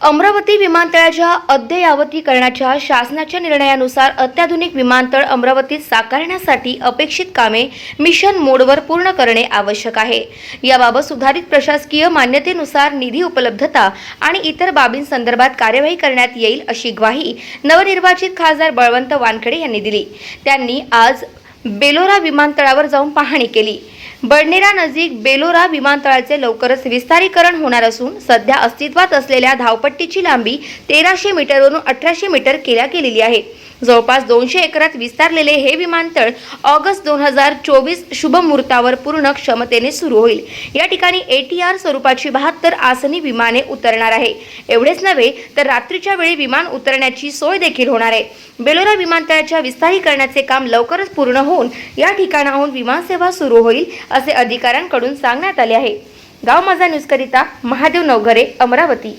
अमरावती विमानतळाच्या अद्ययावतीकरणाच्या शासनाच्या निर्णयानुसार अत्याधुनिक विमानतळ अमरावतीत साकारण्यासाठी अपेक्षित कामे मिशन मोडवर पूर्ण करणे आवश्यक आहे. याबाबत सुधारित प्रशासकीय मान्यतेनुसार निधी उपलब्धता आणि इतर बाबींसंदर्भात कार्यवाही करण्यात येईल अशी ग्वाही नवनिर्वाचित खासदार बळवंत वानखेडे यांनी दिली. त्यांनी आज बेलोरा विमानतळावर जाऊन पाहणी केली. बडनेरा नजीक बेलोरा विमानतळाचे लवकरच विस्तारीकरण होणार असून सध्या अस्तित्वात असलेल्या धावपट्टीची लांबी तेराशे मीटरवरून अठराशे मीटर केल्या गेलेली आहे. जवळपास दोनशे एकरात विस्तारलेले हे विमानतळ ऑगस्ट दोन हजार चोवीस शुभमुहूर्तावर पूर्ण क्षमतेने सुरू होईल. या ठिकाणी एटीआर स्वरूपाची बहात्तर आसनी विमाने उतरणार आहे. एवढेच नव्हे तर रात्रीच्या वेळी विमान उतरण्याची सोय देखील होणार आहे. बेलोरा विमानतळाच्या विस्तारीकरणाचे काम लवकरच पूर्ण होऊन या ठिकाणाहून विमानसेवा सुरू होईल असे अधिकाऱ्यांकडून सांगण्यात आले आहे. गाव माझा न्यूजकरिता महादेव नवघरे अमरावती.